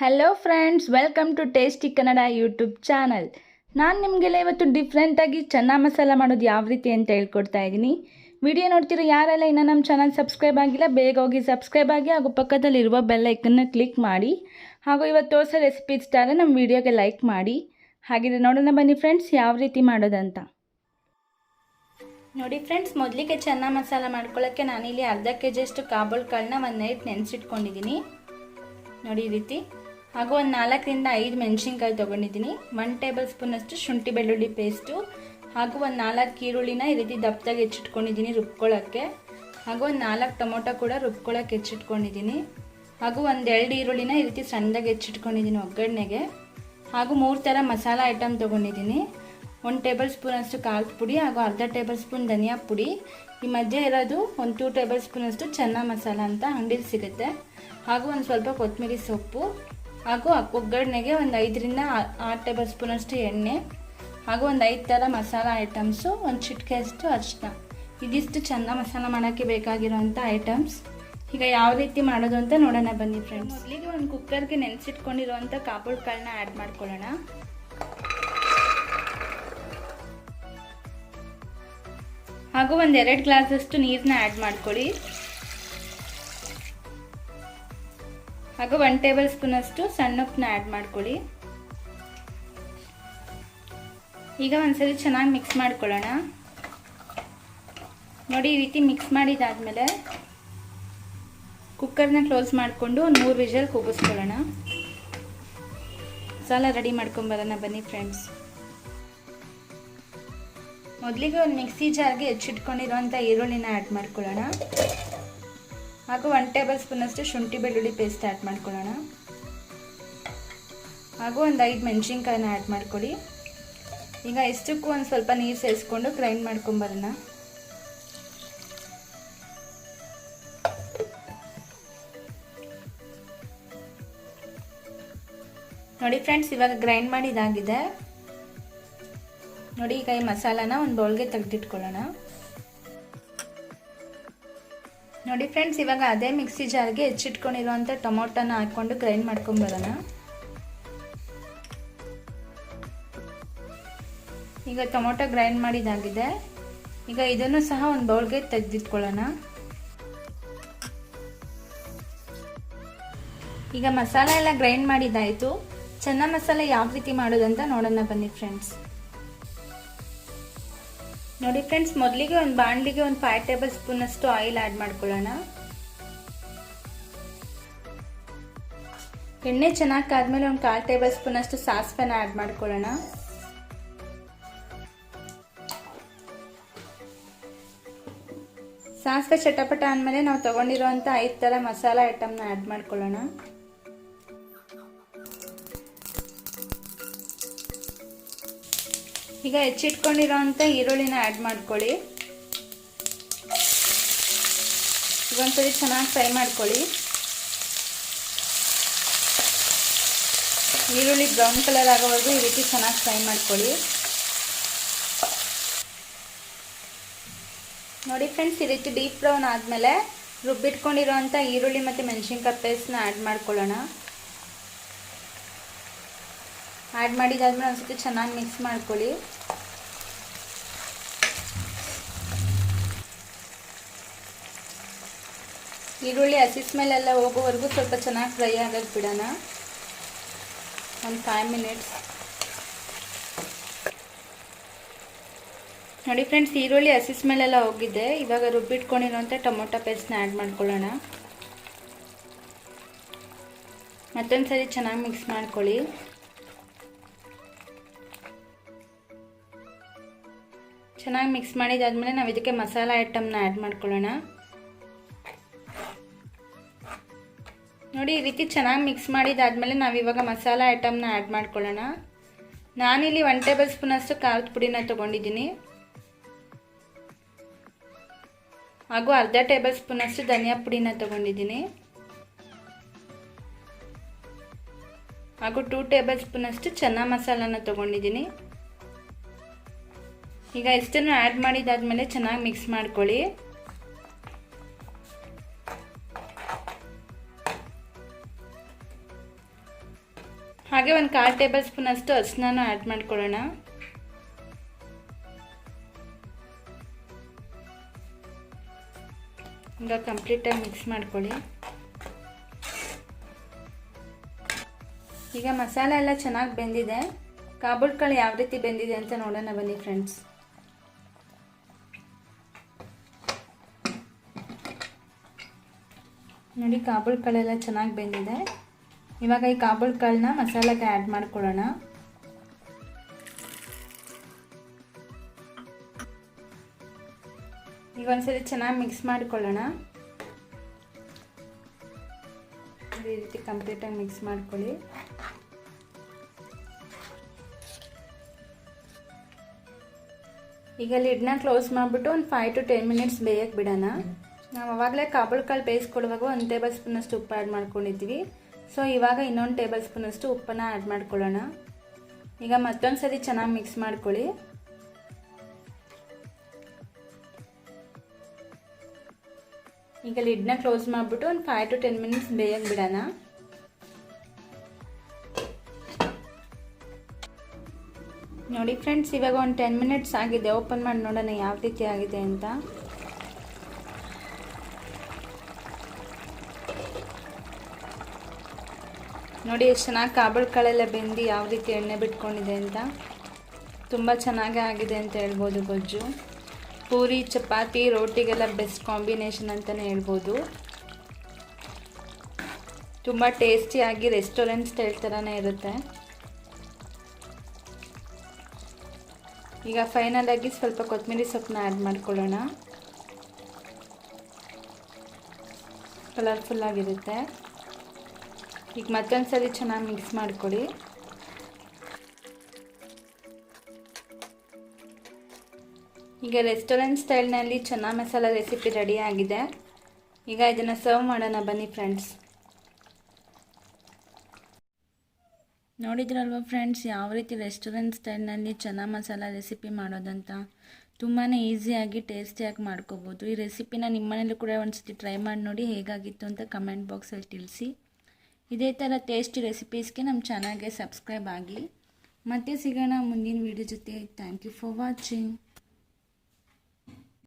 Hello friends welcome to tasty Kannada YouTube channel ನಾನು ನಿಮಗೆಲ್ಲ ಇವತ್ತು ಡಿಫ್ರೆಂಟಾಗಿ ಚೆನ್ನ ಮಸಾಲ ಮಾಡೋದು ಯಾವ ರೀತಿ ಅಂತ ಹೇಳ್ಕೊಡ್ತಾ ಇದ್ದೀನಿ. ವಿಡಿಯೋ ನೋಡ್ತಿರೋ ಯಾರೆಲ್ಲ ಇನ್ನೂ ನಮ್ಮ ಚಾನಲ್ ಸಬ್ಸ್ಕ್ರೈಬ್ ಆಗಿಲ್ಲ, ಬೇಗ ಹೋಗಿ ಸಬ್ಸ್ಕ್ರೈಬ್ ಆಗಿ ಹಾಗೂ ಪಕ್ಕದಲ್ಲಿರುವ ಬೆಲ್ಲೈಕನ್ನು ಕ್ಲಿಕ್ ಮಾಡಿ ಹಾಗೂ ಇವತ್ತು ತೋರಿಸೋ ರೆಸಿಪಿ ಇಷ್ಟ ನಮ್ಮ ವಿಡಿಯೋಗೆ ಲೈಕ್ ಮಾಡಿ. ಹಾಗಿದ್ರೆ ನೋಡೋಣ ಬನ್ನಿ ಫ್ರೆಂಡ್ಸ್ ಯಾವ ರೀತಿ ಮಾಡೋದಂತ. ನೋಡಿ ಫ್ರೆಂಡ್ಸ್ ಮೊದಲಿಗೆ ಚೆನ್ನ ಮಸಾಲ ಮಾಡ್ಕೊಳ್ಳೋಕ್ಕೆ ನಾನಿಲ್ಲಿ ಅರ್ಧ ಕೆ ಜಿಯಷ್ಟು ಕಾಬೂಲ್ ಕಾಳನ್ನ ಒಂದು ನೈಟ್ ನೆನೆಸಿಟ್ಕೊಂಡಿದ್ದೀನಿ. ನೋಡಿ ಈ ರೀತಿ. ಹಾಗೂ ಒಂದು ನಾಲ್ಕರಿಂದ ಐದು ಮೆಣಸಿನ್ಕಾಯಿ ತೊಗೊಂಡಿದ್ದೀನಿ. ಒನ್ ಟೇಬಲ್ ಸ್ಪೂನಷ್ಟು ಶುಂಠಿ ಬೆಳ್ಳುಳ್ಳಿ ಪೇಸ್ಟು ಹಾಗೂ ಒಂದು ನಾಲ್ಕು ಈರುಳ್ಳಿನ ಈ ರೀತಿ ದಪ್ಪದಾಗಿ ಹೆಚ್ಚಿಟ್ಕೊಂಡಿದ್ದೀನಿ ರುಬ್ಕೊಳ್ಳೋಕ್ಕೆ. ಹಾಗೂ ಒಂದು ನಾಲ್ಕು ಟೊಮೊಟೊ ಕೂಡ ರುಬ್ಕೊಳ್ಳೋಕ್ಕೆ ಹೆಚ್ಚಿಟ್ಕೊಂಡಿದ್ದೀನಿ. ಹಾಗೂ ಒಂದು ಎರಡು ಈರುಳ್ಳಿನ ಈ ರೀತಿ ಸಣ್ಣದಾಗಿ ಹೆಚ್ಚಿಟ್ಕೊಂಡಿದ್ದೀನಿ ಒಗ್ಗರಣೆಗೆ. ಹಾಗೂ ಮೂರು ಥರ ಮಸಾಲ ಐಟಮ್ ತೊಗೊಂಡಿದ್ದೀನಿ. ಒಂದು ಟೇಬಲ್ ಸ್ಪೂನಷ್ಟು ಖಾರದ ಪುಡಿ ಹಾಗೂ ಅರ್ಧ ಟೇಬಲ್ ಸ್ಪೂನ್ ಧನಿಯಾ ಪುಡಿ. ಈ ಮಧ್ಯೆ ಇರೋದು ಒಂದು ಟೂ ಟೇಬಲ್ ಸ್ಪೂನಷ್ಟು ಚೆನ್ನ ಮಸಾಲ ಅಂತ ಅಂಗಡಿಲಿ ಸಿಗುತ್ತೆ. ಹಾಗೂ ಒಂದು ಸ್ವಲ್ಪ ಕೊತ್ತಂಬರಿ ಸೊಪ್ಪು. ಹಾಗೂ ಒಗ್ಗರಣೆಗೆ ಒಂದು ಐದರಿಂದ ಆರು ಟೇಬಲ್ ಸ್ಪೂನಷ್ಟು ಎಣ್ಣೆ, ಹಾಗೂ ಒಂದು ಐದು ಥರ ಮಸಾಲ ಐಟಮ್ಸು, ಒಂದು ಚಿಟಿಕೆಯಷ್ಟು ಅರ್ಶಿನ ಇದಿಷ್ಟು ಚೆಂದ ಮಸಾಲ ಮಾಡೋಕ್ಕೆ ಬೇಕಾಗಿರೋಂಥ ಐಟಮ್ಸ್. ಈಗ ಯಾವ ರೀತಿ ಮಾಡೋದು ಅಂತ ನೋಡೋಣ ಬನ್ನಿ ಫ್ರೆಂಡ್ಸ್ ಮೊದಲಿಗೆ ಒಂದು ಕುಕ್ಕರ್ಗೆ ನೆನೆಸಿಟ್ಕೊಂಡಿರುವಂಥ ಕಾಬೂಳ್ ಕಾಳನ್ನ ಆ್ಯಡ್ ಮಾಡ್ಕೊಳ್ಳೋಣ. ಹಾಗೂ ಒಂದು ಎರಡು ಗ್ಲಾಸಷ್ಟು ನೀರನ್ನ ಆ್ಯಡ್ ಮಾಡ್ಕೊಳ್ಳಿ. ಹಾಗೂ ಒನ್ ಟೇಬಲ್ ಸ್ಪೂನಷ್ಟು ಸಣ್ಣ ಉಪ್ಪನ್ನ ಆ್ಯಡ್ ಮಾಡ್ಕೊಳ್ಳಿ. ಈಗ ಒಂದ್ಸರಿ ಚೆನ್ನಾಗಿ ಮಿಕ್ಸ್ ಮಾಡ್ಕೊಳ್ಳೋಣ. ನೋಡಿ ಈ ರೀತಿ ಮಿಕ್ಸ್ ಮಾಡಿದಾದ್ಮೇಲೆ ಕುಕ್ಕರ್ನ ಕ್ಲೋಸ್ ಮಾಡಿಕೊಂಡು ಒಂದು ಮೂರು ವಿಷಲ್ ಕೂಗಿಸ್ಕೊಳ್ಳೋಣ. ಮಸಾಲ ರೆಡಿ ಮಾಡ್ಕೊಂಬರೋಣ ಬನ್ನಿ ಫ್ರೆಂಡ್ಸ್ ಮೊದಲಿಗೆ ಒಂದು ಮಿಕ್ಸಿ ಜಾರ್ಗೆ ಹೆಚ್ಚಿಟ್ಕೊಂಡಿರುವಂಥ ಈರುಳ್ಳಿನ ಆ್ಯಡ್ ಮಾಡ್ಕೊಳ್ಳೋಣ. ಹಾಗೂ ಒನ್ ಟೇಬಲ್ ಸ್ಪೂನಷ್ಟು ಶುಂಠಿ ಬೆಳ್ಳುಳ್ಳಿ ಪೇಸ್ಟ್ ಆ್ಯಡ್ ಮಾಡ್ಕೊಳ್ಳೋಣ. ಹಾಗೂ ಒಂದು ಐದು ಮೆಣಸಿನ್ಕಾಯಿನ ಆ್ಯಡ್ ಮಾಡ್ಕೊಳ್ಳಿ. ಈಗ ಎಷ್ಟಕ್ಕೂ ಒಂದು ಸ್ವಲ್ಪ ನೀರು ಸೇರಿಸ್ಕೊಂಡು ಗ್ರೈಂಡ್ ಮಾಡ್ಕೊಂಬರೋಣ ನೋಡಿ ಫ್ರೆಂಡ್ಸ್ ಇವಾಗ ಗ್ರೈಂಡ್ ಮಾಡಿದಾಗಿದೆ ನೋಡಿ ಈಗ ಈ ಮಸಾಲಾನ ಒಂದು ಬೌಲ್ಗೆ ತೆಗೆದಿಟ್ಕೊಳ್ಳೋಣ. ನೋಡಿ ಫ್ರೆಂಡ್ಸ್, ಇವಾಗ ಅದೇ ಮಿಕ್ಸಿ ಜಾರ್ಗೆ ಹೆಚ್ಚಿಟ್ಕೊಂಡಿರುವಂಥ ಟೊಮೊಟೊನ ಹಾಕ್ಕೊಂಡು ಗ್ರೈಂಡ್ ಮಾಡ್ಕೊಂಬರೋಣ ಈಗ ಟೊಮೊಟೊ ಗ್ರೈಂಡ್ ಮಾಡಿದಾಗಿದೆ. ಈಗ ಇದನ್ನು ಸಹ ಒಂದು ಬೌಲ್ಗೆ ತೆಗೆದಿಟ್ಕೊಳ್ಳೋಣ. ಈಗ ಮಸಾಲ ಎಲ್ಲ ಗ್ರೈಂಡ್ ಮಾಡಿದ್ದಾಯಿತು. ಚೆನ್ನ ಮಸಾಲೆ ಯಾವ ರೀತಿ ಮಾಡೋದಂತ ನೋಡೋಣ ಬನ್ನಿ ಫ್ರೆಂಡ್ಸ್. ನೋಡಿ ಫ್ರೆಂಡ್ಸ್ ಮೊದಲಿಗೆ ಒಂದು ಬಾಣಲಿಗೆ ಒಂದು ಫೈವ್ ಟೇಬಲ್ ಸ್ಪೂನ್ ಅಷ್ಟು ಆಯಿಲ್ ಆ್ಯಡ್ ಮಾಡ್ಕೊಳ್ಳೋಣ. ಎಣ್ಣೆ ಚೆನ್ನಾಗಿ ಕಾದ್ಮೇಲೆ ಒಂದು ಕಾಲು ಟೇಬಲ್ ಸ್ಪೂನ್ ಅಷ್ಟು ಸಾಸಿವೆನ ಆ್ಯಡ್ ಮಾಡ್ಕೊಳ್ಳೋಣ. ಸಾಸಿವೆ ಚಟಪಟ ಅಂದಮೇಲೆ ನಾವು ತಗೊಂಡಿರುವಂಥ ಐದು ಥರ ಮಸಾಲ ಐಟಮ್ನ ಆ್ಯಡ್ ಮಾಡ್ಕೊಳ್ಳೋಣ. ಈಗ ಹೆಚ್ಚಿಟ್ಕೊಂಡಿರೋವಂಥ ಈರುಳ್ಳಿನ ಆ್ಯಡ್ ಮಾಡ್ಕೊಳ್ಳಿ. ಒಂದ್ಸರಿ ಚೆನ್ನಾಗಿ ಫ್ರೈ ಮಾಡ್ಕೊಳ್ಳಿ. ಈರುಳ್ಳಿ ಬ್ರೌನ್ ಕಲರ್ ಆಗೋವರೆಗೂ ಈ ರೀತಿ ಚೆನ್ನಾಗಿ ಫ್ರೈ ಮಾಡ್ಕೊಳ್ಳಿ. ನೋಡಿ ಫ್ರೆಂಡ್ಸ್ ಈ ರೀತಿ ಡೀಪ್ ಬ್ರೌನ್ ಆದಮೇಲೆ ರುಬ್ಬಿಟ್ಕೊಂಡಿರೋಂಥ ಈರುಳ್ಳಿ ಮತ್ತು ಮೆಣಸಿನ್ಕಾಯಿ ಪೇಸ್ಟ್ನ ಆ್ಯಡ್ ಮಾಡ್ಕೊಳ್ಳೋಣ. ಆ್ಯಡ್ ಮಾಡಿದಾದ್ಮೇಲೆ ಒಂದ್ಸತಿ ಚೆನ್ನಾಗಿ ಮಿಕ್ಸ್ ಮಾಡ್ಕೊಳ್ಳಿ. ಈರುಳ್ಳಿ ಹಸಿ ಸ್ಮೆಲ್ಲೆಲ್ಲ ಹೋಗೋವರೆಗೂ ಸ್ವಲ್ಪ ಚೆನ್ನಾಗಿ ಫ್ರೈ ಆಗೋಕ್ಕೆ ಬಿಡೋಣ. ಒಂದು ಫೈವ್ ಮಿನಿಟ್ಸ್ ನೋಡಿ ಫ್ರೆಂಡ್ಸ್ ಈರುಳ್ಳಿ ಹಸಿ ಸ್ಮೆಲ್ಲೆಲ್ಲ ಹೋಗಿದೆ. ಇವಾಗ ರುಬ್ಬಿಟ್ಕೊಂಡಿರೋಂಥ ಟೊಮೊಟೊ ಪೇಸ್ಟ್ನ ಆ್ಯಡ್ ಮಾಡ್ಕೊಳ್ಳೋಣ. ಮತ್ತೊಂದು ಸರಿ ಚೆನ್ನಾಗಿ ಮಿಕ್ಸ್ ಮಾಡ್ಕೊಳ್ಳಿ. ಚೆನ್ನಾಗಿ ಮಿಕ್ಸ್ ಮಾಡಿದಾದ್ಮೇಲೆ ನಾವು ಇದಕ್ಕೆ ಮಸಾಲ ಐಟಮ್ನ ಆ್ಯಡ್ ಮಾಡ್ಕೊಳ್ಳೋಣ. ನೋಡಿ, ಈ ರೀತಿ ಚೆನ್ನಾಗಿ ಮಿಕ್ಸ್ ಮಾಡಿದಾದ್ಮೇಲೆ ನಾವು ಇವಾಗ ಮಸಾಲ ಐಟಮ್ನ ಆ್ಯಡ್ ಮಾಡ್ಕೊಳ್ಳೋಣ. ನಾನಿಲ್ಲಿ ಒನ್ ಟೇಬಲ್ ಸ್ಪೂನಷ್ಟು ಖಾರದ ಪುಡಿನ ತೊಗೊಂಡಿದ್ದೀನಿ. ಹಾಗೂ ಅರ್ಧ ಟೇಬಲ್ ಸ್ಪೂನಷ್ಟು ಧನಿಯಾ ಪುಡಿನ ತೊಗೊಂಡಿದ್ದೀನಿ. ಹಾಗೂ ಟೂ ಟೇಬಲ್ ಸ್ಪೂನಷ್ಟು ಚೆನ್ನ ಮಸಾಲನ ತೊಗೊಂಡಿದ್ದೀನಿ. ಈಗ ಇಷ್ಟನ್ನು ಆ್ಯಡ್ ಮಾಡಿದಾದ್ಮೇಲೆ ಚೆನ್ನಾಗಿ ಮಿಕ್ಸ್ ಮಾಡ್ಕೊಳ್ಳಿ. ಹಾಗೆ ಒಂದು ಕಾಲು ಟೇಬಲ್ ಸ್ಪೂನ್ ಅಷ್ಟು ಅರಿಶಿನ ಆ್ಯಡ್ ಮಾಡ್ಕೊಳ್ಳೋಣ. ಈಗ ಕಂಪ್ಲೀಟಾಗಿ ಮಿಕ್ಸ್ ಮಾಡ್ಕೊಳ್ಳಿ. ಈಗ ಮಸಾಲೆ ಎಲ್ಲ ಚೆನ್ನಾಗಿ ಬೆಂದಿದೆ. ಕಾಬೂಲ್ ಯಾವ ರೀತಿ ಬೆಂದಿದೆ ಅಂತ ನೋಡೋಣ ಬನ್ನಿ ಫ್ರೆಂಡ್ಸ್ ನೋಡಿ, ಕಾಬೂಲ್ ಕಾಳೆಲ್ಲ ಚೆನ್ನಾಗಿ ಬೆಂದಿದೆ. ಇವಾಗ ಈ ಕಾಬೂಲ್ ಕಾಳನ್ನ ಮಸಾಲೆಗೆ ಆ್ಯಡ್ ಮಾಡ್ಕೊಳ್ಳೋಣ. ಈಗ ಒಂದ್ಸರಿ ಚೆನ್ನಾಗಿ ಮಿಕ್ಸ್ ಮಾಡ್ಕೊಳ್ಳೋಣ. ಈ ರೀತಿ ಕಂಪ್ಲೀಟಾಗಿ ಮಿಕ್ಸ್ ಮಾಡ್ಕೊಳ್ಳಿ. ಈಗ ಲಿಡ್ನ ಕ್ಲೋಸ್ ಮಾಡಿಬಿಟ್ಟು ಒಂದು ಫೈವ್ ಟು ಟೆನ್ ಮಿನಿಟ್ಸ್ ಬೇಯಕ್ಕೆ ಬಿಡೋಣ. ನಾವು ಅವಾಗಲೇ ಕಾಬೂಲ್ ಕಾಳು ಬೇಯಿಸ್ಕೊಡುವಾಗ ಒಂದು ಟೇಬಲ್ ಸ್ಪೂನಷ್ಟು ಉಪ್ಪು ಆ್ಯಡ್ ಮಾಡ್ಕೊಂಡಿದ್ವಿ. ಸೊ ಇವಾಗ ಇನ್ನೊಂದು ಟೇಬಲ್ ಸ್ಪೂನಷ್ಟು ಉಪ್ಪನ್ನು ಆ್ಯಡ್ ಮಾಡ್ಕೊಳ್ಳೋಣ. ಈಗ ಮತ್ತೊಂದು ಸರಿ ಚೆನ್ನಾಗಿ ಮಿಕ್ಸ್ ಮಾಡ್ಕೊಳ್ಳಿ. ಈಗ ಲಿಡ್ನ ಕ್ಲೋಸ್ ಮಾಡಿಬಿಟ್ಟು ಒಂದು ಫೈವ್ ಟು ಟೆನ್ ಮಿನಿಟ್ಸ್ ಬೇಯಕ್ಕೆ ಬಿಡೋಣ. ನೋಡಿ ಫ್ರೆಂಡ್ಸ್ ಇವಾಗ ಒಂದು ಟೆನ್ ಮಿನಿಟ್ಸ್ ಆಗಿದೆ. ಓಪನ್ ಮಾಡಿ ನೋಡೋಣ ಯಾವ ರೀತಿ ಆಗಿದೆ ಅಂತ. ನೋಡಿ, ಎಷ್ಟು ಚೆನ್ನಾಗಿ ಕಾಬಲ್ ಕಾಳೆಲ್ಲ ಬೆಂದು ಯಾವ ರೀತಿ ಎಣ್ಣೆ ಬಿಟ್ಕೊಂಡಿದೆ ಅಂತ. ತುಂಬ ಚೆನ್ನಾಗೇ ಆಗಿದೆ ಅಂತ ಹೇಳ್ಬೋದು ಗೊಜ್ಜು. ಪೂರಿ, ಚಪಾತಿ, ರೋಟಿಗೆಲ್ಲ ಬೆಸ್ಟ್ ಕಾಂಬಿನೇಷನ್ ಅಂತಲೇ ಹೇಳ್ಬೋದು. ತುಂಬ ಟೇಸ್ಟಿಯಾಗಿ ರೆಸ್ಟೋರೆಂಟ್ ಸ್ಟೈಲ್ ಥರನೇ ಇರುತ್ತೆ. ಈಗ ಫೈನಲ್ ಆಗಿ ಸ್ವಲ್ಪ ಕೊತ್ತಂಬರಿ ಸೊಪ್ಪನ್ನ ಆ್ಯಡ್ ಮಾಡ್ಕೊಳ್ಳೋಣ. ಕಲರ್ಫುಲ್ ಆಗಿರುತ್ತೆ. ಈಗ ಮತ್ತೊಂದು ಸರಿ ಚೆನ್ನಾಗಿ ಮಿಕ್ಸ್ ಮಾಡ್ಕೊಳ್ಳಿ ಈಗ ರೆಸ್ಟೋರೆಂಟ್ ಸ್ಟೈಲ್ನಲ್ಲಿ ಚೆನ್ನ ಮಸಾಲ ರೆಸಿಪಿ ರೆಡಿ ಆಗಿದೆ. ಈಗ ಇದನ್ನು ಸರ್ವ್ ಮಾಡೋಣ ಬನ್ನಿ ಫ್ರೆಂಡ್ಸ್ ನೋಡಿದ್ರಲ್ವ ಫ್ರೆಂಡ್ಸ್ ಯಾವ ರೀತಿ ರೆಸ್ಟೋರೆಂಟ್ ಸ್ಟೈಲ್ನಲ್ಲಿ ಚೆನ್ನ ಮಸಾಲ ರೆಸಿಪಿ ಮಾಡೋದಂತ? ತುಂಬಾ ಈಸಿಯಾಗಿ ಟೇಸ್ಟಿಯಾಗಿ ಮಾಡ್ಕೋಬೋದು. ಈ ರೆಸಿಪಿನ ನಿಮ್ಮನೇಲಿ ಕೂಡ ಒಂದು ಸತಿ ಟ್ರೈ ಮಾಡಿ ನೋಡಿ ಹೇಗಾಗಿತ್ತು ಅಂತ ಕಮೆಂಟ್ ಬಾಕ್ಸಲ್ಲಿ ತಿಳಿಸಿ. ಇದೇ ಥರ ಟೇಸ್ಟಿ ರೆಸಿಪೀಸ್ಗೆ ನಮ್ಮ ಚಾನಲ್ಗೆ ಸಬ್ಸ್ಕ್ರೈಬ್ ಆಗಿ. ಮತ್ತೆ ಸಿಗೋಣ ಮುಂದಿನ ವೀಡಿಯೋ ಜೊತೆ. Thank you for watching